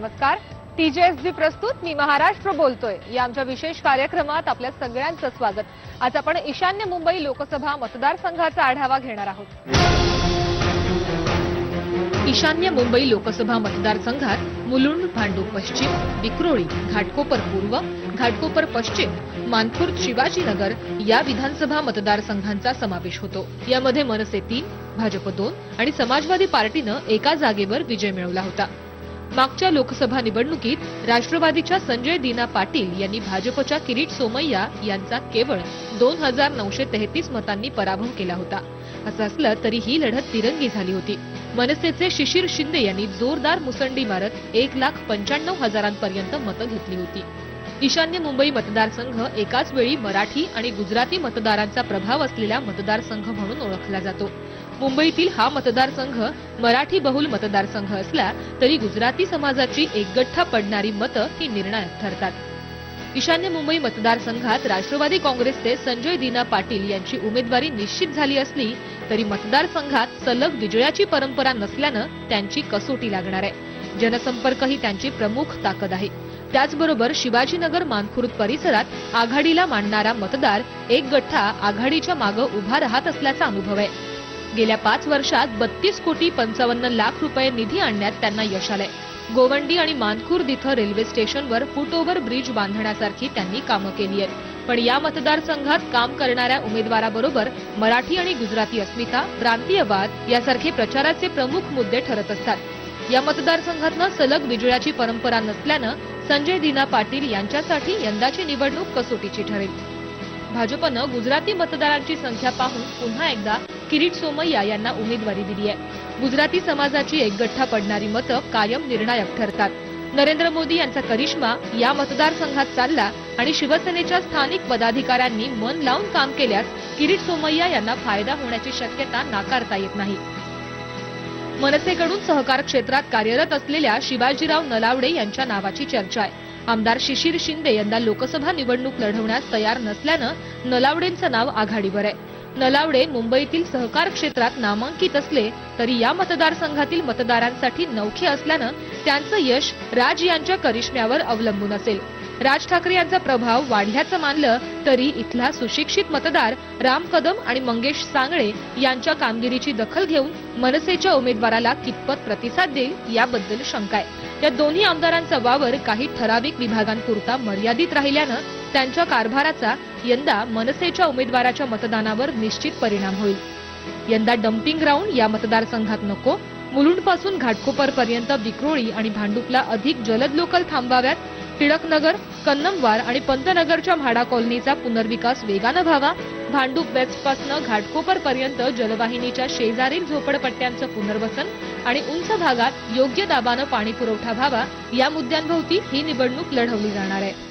नमस्कार. टीजेएसबी प्रस्तुत. मी महाराष्ट्र बोलतोय. या आमच्या विशेष कार्यक्रमात आपल्या सगळ्यांचं स्वागत. आज आपण ईशान्य मुंबई लोकसभा मतदारसंघाचा आढावा घेणार आहोत. ईशान्य मुंबई लोकसभा मतदारसंघात मुलुंड भांडूप पश्चिम विक्रोळी घाटकोपर पूर्व घाटकोपर पश्चिम मानखुर्द शिवाजीनगर या विधानसभा मतदारसंघांचा समावेश होतो. यामध्ये मनसे तीन भाजप दोन आणि समाजवादी पार्टीनं एका जागेवर विजय मिळवला होता. मागच्या लोकसभा निवडणुकीत राष्ट्रवादीच्या संजय दिना पाटील यांनी भाजपच्या किरीट सोमय्या यांचा केवळ दोन हजार नऊशे तेहतीस मतांनी पराभव केला होता. असं असलं तरी ही लढत तिरंगी झाली होती. मनसेचे शिशिर शिंदे यांनी जोरदार मुसंडी मारत एक लाख पंच्याण्णव हजारांपर्यंत मतं घेतली होती. ईशान्य मुंबई मतदारसंघ एकाच वेळी मराठी आणि गुजराती मतदारांचा प्रभाव असलेला मतदारसंघ म्हणून ओळखला जातो. मुंबईतील हा मतदारसंघ मराठी बहुल मतदारसंघ असला तरी गुजराती समाजाची एकगठ्ठा पडणारी मतं ही निर्णायक ठरतात. ईशान्य मुंबई मतदारसंघात राष्ट्रवादी काँग्रेसचे संजय दिना पाटील यांची उमेदवारी निश्चित झाली असली तरी मतदारसंघात सलग विजयाची परंपरा नसल्यानं त्यांची कसोटी लागणार आहे. जनसंपर्क ही त्यांची प्रमुख ताकद आहे. त्याचबरोबर शिवाजीनगर मानखुर्द परिसरात आघाडीला मांडणारा मतदार एक गठ्ठा आघाडीच्या मागं उभा राहत असल्याचा अनुभव आहे. गेल्या पाच वर्षात बत्तीस कोटी पंचावन्न लाख रुपये निधी आणण्यात त्यांना यश आलंय. गोवंडी आणि मानखुर्द इथं रेल्वे स्टेशनवर फुटओव्हर ब्रिज बांधण्यासारखी त्यांनी कामं केली आहेत. पण या मतदारसंघात काम करणाऱ्या उमेदवाराबरोबर मराठी आणि गुजराती अस्मिता प्रांतीयवाद यासारखे प्रचाराचे प्रमुख मुद्दे ठरत असतात. या मतदारसंघातनं सलग विजयाची परंपरा नसल्यानं संजय दिना पाटील यांच्यासाठी यंदाची निवडणूक कसोटीची ठरेल. भाजपनं गुजराती मतदारांची संख्या पाहून पुन्हा एकदा किरीट सोमय्या यांना उमेदवारी दिली आहे. गुजराती समाजाची एकगठ्ठा पडणारी मतं कायम निर्णायक ठरतात. नरेंद्र मोदी यांचा करिश्मा या मतदारसंघात चालला आणि शिवसेनेच्या स्थानिक पदाधिकाऱ्यांनी मन लावून काम केल्यास किरीट सोमय्या यांना फायदा होण्याची शक्यता नाकारता येत नाही. मनसेकडून सहकार क्षेत्रात कार्यरत असलेल्या शिवाजीराव नलावडे यांच्या नावाची चर्चा आहे. आमदार शिशिर शिंदे यंदा लोकसभा निवडणूक लढवण्यास तयार नसल्यानं नलावडेंचं नाव आघाडीवर आहे. नलावडे मुंबईतील सहकार क्षेत्रात नामांकित असले तरी या मतदारसंघातील मतदारांसाठी नवखे असल्यानं त्यांचं यश राज यांच्या करिश्म्यावर अवलंबून असेल. राज ठाकरे यांचा प्रभाव वाढल्याचं मानलं तरी इथला सुशिक्षित मतदार राम कदम आणि मंगेश सांगळे यांच्या कामगिरीची दखल घेऊन मनसेच्या उमेदवाराला कितपत प्रतिसाद देईल याबद्दल शंका आहे. या दोन्ही आमदारांचा वावर काही ठराविक विभागांपुरता मर्यादित राहिल्यानं त्यांच्या कारभाराचा यंदा मनसेच्या उमेदवाराच्या मतदानावर निश्चित परिणाम होईल. यंदा डम्पिंग ग्राउंड या मतदारसंघात नको. मुलुंडपासून घाटकोपर पर्यंत विक्रोळी आणि भांडुपला अधिक जलद लोकल थांबाव्यात टिळकनगर कन्नमवार आणि पंतनगरच्या म्हाडा कॉलनीचा पुनर्विकास वेगानं व्हावा. भांडूप वेस्टपासनं घाटकोपरपर्यंत जलवाहिनीच्या शेजारील झोपडपट्ट्यांचं पुनर्वसन आणि उंच भागात योग्य दाबानं पाणीपुरवठा व्हावा. या मुद्द्यांभोवती ही निवडणूक लढवली जाणार आहे.